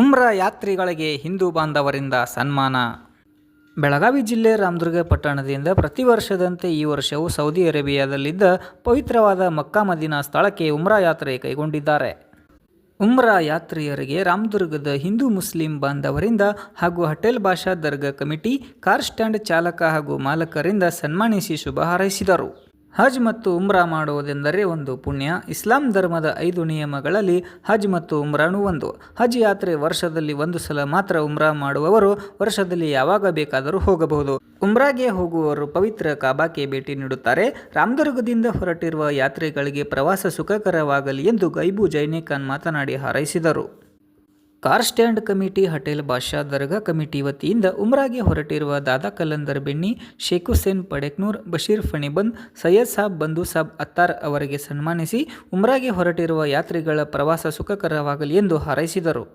ಉಮ್ರಾ ಯಾತ್ರಿಗಳಿಗೆ ಹಿಂದೂ ಬಾಂಧವರಿಂದ ಸನ್ಮಾನ. ಬೆಳಗಾವಿ ಜಿಲ್ಲೆ ರಾಮದುರ್ಗ ಪಟ್ಟಣದಿಂದ ಪ್ರತಿ ವರ್ಷದಂತೆ ಈ ವರ್ಷವೂ ಸೌದಿ ಅರೇಬಿಯಾದಲ್ಲಿದ್ದ ಪವಿತ್ರವಾದ ಮಕ್ಕಾ ಮದೀನಾ ಸ್ಥಳಕ್ಕೆ ಉಮ್ರಾ ಯಾತ್ರೆ ಕೈಗೊಂಡಿದ್ದಾರೆ. ಉಮ್ರಾ ಯಾತ್ರಿಯರಿಗೆ ರಾಮದುರ್ಗದ ಹಿಂದೂ ಮುಸ್ಲಿಂ ಬಾಂಧವರಿಂದ ಹಾಗೂ ಹಟೇಲ್ ಭಾಷಾ ದರ್ಗಾ ಕಮಿಟಿ, ಕಾರ್ ಸ್ಟ್ಯಾಂಡ್ ಚಾಲಕ ಹಾಗೂ ಮಾಲಕರಿಂದ ಸನ್ಮಾನಿಸಿ ಶುಭ ಹಾರೈಸಿದರು. ಹಜ್ ಮತ್ತು ಉಮ್ರಾ ಮಾಡುವುದೆಂದರೆ ಒಂದು ಪುಣ್ಯ. ಇಸ್ಲಾಂ ಧರ್ಮದ ಐದು ನಿಯಮಗಳಲ್ಲಿ ಹಜ್ ಮತ್ತು ಉಮ್ರಾನು ಒಂದು. ಹಜ್ ಯಾತ್ರೆ ವರ್ಷದಲ್ಲಿ ಒಂದು ಸಲ ಮಾತ್ರ ಉಮ್ರಾ ಮಾಡುವವರು ವರ್ಷದಲ್ಲಿ ಯಾವಾಗ ಬೇಕಾದರೂ ಹೋಗಬಹುದು. ಉಮ್ರಾಗೆ ಹೋಗುವವರು ಪವಿತ್ರ ಕಾಬಾಕ್ಕೆ ಭೇಟಿ ನೀಡುತ್ತಾರೆ. ರಾಮದುರ್ಗದಿಂದ ಹೊರಟಿರುವ ಯಾತ್ರೆಗಳಿಗೆ ಪ್ರವಾಸ ಸುಖಕರವಾಗಲಿ ಎಂದು ಗೈಬು ಜೈನೇಖಾನ್ ಮಾತನಾಡಿ ಹಾರೈಸಿದರು. Car stand committee, Hatel Basha Dargah committee ವತಿಯಿಂದ ಉಮ್ರಾಗೆ ಹೊರಟಿರುವ ದಾದಾ ಕಲಂದರ್ ಬೆಣ್ಣಿ ಶೇಖ್ ಹುಸೇನ್ ಪಡೆಕ್ನೂರ್, ಬಶೀರ್ ಫಣಿಬಂದ್ ಸೈಯದ್ ಸಾಬ್, ಬಂಧು ಸಾಬ್ ಅತ್ತಾರ್ ಅವರಿಗೆ ಸನ್ಮಾನಿಸಿ ಉಮ್ರಾಗೆ ಹೊರಟಿರುವ ಯಾತ್ರಿಗಳ ಪ್ರವಾಸ ಸುಖಕರವಾಗಲಿ ಎಂದು ಹಾರೈಸಿದರು.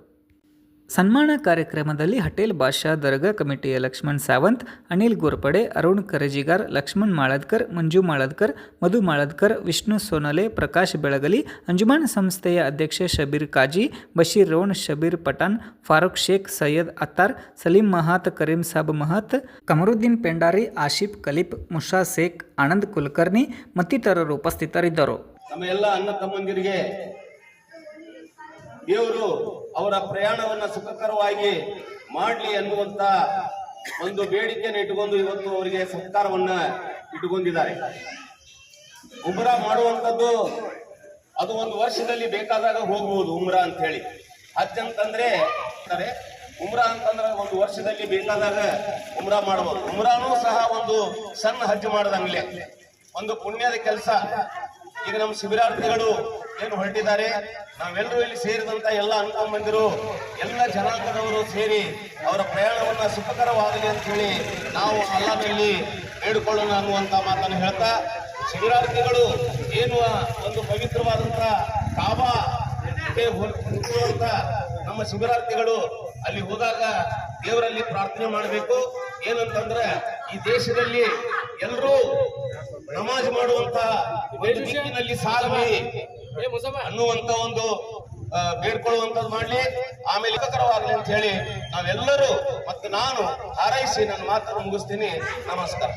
ಸನ್ಮಾನ ಕಾರ್ಯಕ್ರಮದಲ್ಲಿ ಹಟೇಲ್ ಬಾಷಾ ದರ್ಗಾ ಕಮಿಟಿಯ ಲಕ್ಷ್ಮಣ್ ಸಾವಂತ್, ಅನಿಲ್ ಗೋರ್ಪಡೆ, ಅರುಣ್ ಕರಜಿಗಾರ್, ಲಕ್ಷ್ಮಣ್ ಮಾಳದ್ಕರ್, ಮಂಜು ಮಾಳದ್ಕರ್, ಮಧು ಮಾಳದ್ಕರ್, ವಿಷ್ಣು ಸೋನಲೆ, ಪ್ರಕಾಶ್ ಬೆಳಗಲಿ, ಅಂಜುಮಾನ್ ಸಂಸ್ಥೆಯ ಅಧ್ಯಕ್ಷ ಶಬೀರ್ ಕಾಜಿ, ಬಶೀರ್ ರೋಣ್, ಶಬೀರ್ ಪಠಾನ್ ಫಾರೂಕ್ ಶೇಖ್, ಸೈಯದ್ ಅತ್ತಾರ್, ಸಲೀಂ ಮಹಾತ್, ಕರೀಂ ಸಾಬ್ ಮಹತ್, ಕಮರುದ್ದೀನ್ ಪೆಂಡಾರಿ, ಆಶಿಫ್ ಕಲೀಪ್ ಮುಷಾ ಶೇಖ್ ಆನಂದ್ ಕುಲಕರ್ಣಿ ಮತ್ತಿತರರು ಉಪಸ್ಥಿತರಿದ್ದರು. ದೇವರು ಅವರ ಪ್ರಯಾಣವನ್ನ ಸುಖಕರವಾಗಿ ಮಾಡಲಿ ಅನ್ನುವಂತ ಒಂದು ಬೇಡಿಕೆಯನ್ನು ಇಟ್ಟುಕೊಂಡು ಇವತ್ತು ಅವರಿಗೆ ಸತ್ಕಾರವನ್ನ ಇಟ್ಟುಕೊಂಡಿದ್ದಾರೆ. ಉಮ್ರ ಮಾಡುವಂತದ್ದು ಅದು ಒಂದು ವರ್ಷದಲ್ಲಿ ಬೇಕಾದಾಗ ಹೋಗ್ಬೋದು ಉಮ್ರ ಅಂತ ಹೇಳಿ ಹಜ್ ಅಂತಂದ್ರೆ ಉಮ್ರಾ ಅಂತಂದ್ರೆ ಒಂದು ವರ್ಷದಲ್ಲಿ ಬೇಕಾದಾಗ ಉಮ್ರ ಮಾಡಬಹುದು ಉಮ್ರಾನು ಸಹ ಒಂದು ಸಣ್ಣ ಹಜ್ ಮಾಡದಂಗ್ಲೆ ಒಂದು ಪುಣ್ಯದ ಕೆಲಸ. ಈಗ ನಮ್ಮ ಶಿಬಿರಾರ್ಥಿಗಳು ಏನು ಹೊರಟಿದ್ದಾರೆ? ನಾವೆಲ್ಲರೂ ಇಲ್ಲಿ ಸೇರಿದಂತ ಎಲ್ಲ ಅನ್ಕೊಂಡ್ಬಂದಿರು ಎಲ್ಲ ಜನಾಂಗದವರು ಸೇರಿ ಅವರ ಪ್ರಯಾಣವನ್ನ ಸುಖಕರವಾಗಲಿ ಅಂತ ಹೇಳಿ ನಾವು ಅಲ್ಲಾನಲ್ಲಿ ಬೇಡಿಕೊಳ್ಳೋಣ ಅನ್ನುವಂತ ಮಾತನ್ನು ಹೇಳ್ತಾ, ಶಿಬಿರಾರ್ಥಿಗಳು ಏನು ಒಂದು ಪವಿತ್ರವಾದಂತ ಕಾಬಾ ಹೋಗುವಂತ ನಮ್ಮ ಶಿಬಿರಾರ್ಥಿಗಳು ಅಲ್ಲಿ ಹೋದಾಗ ದೇವರಲ್ಲಿ ಪ್ರಾರ್ಥನೆ ಮಾಡಬೇಕು. ಏನಂತಂದ್ರೆ ಈ ದೇಶದಲ್ಲಿ ಎಲ್ಲರೂ ನಮಾಜ್ ಮಾಡುವಂತ ಒಂದು ದಿಕ್ಕಿನಲ್ಲಿ ಸಾಲವೇ ಅನ್ನುವಂತ ಒಂದು ಬೇಡ್ಕೊಳ್ಳುವಂಥದ್ದು ಬೇಡ್ಕೊಳ್ಳುವಂತದ್ದು ಮಾಡ್ಲಿ. ಆಮೇಲೆ ಹಿತಕರವಾಗಲಿ ಅಂತ ಹೇಳಿ ನಾವೆಲ್ಲರೂ ಮತ್ತು ನಾನು ಹಾರೈಸಿ ನನ್ನ ಮಾತನ್ನು ಮುಗಿಸ್ತೀನಿ. ನಮಸ್ಕಾರ.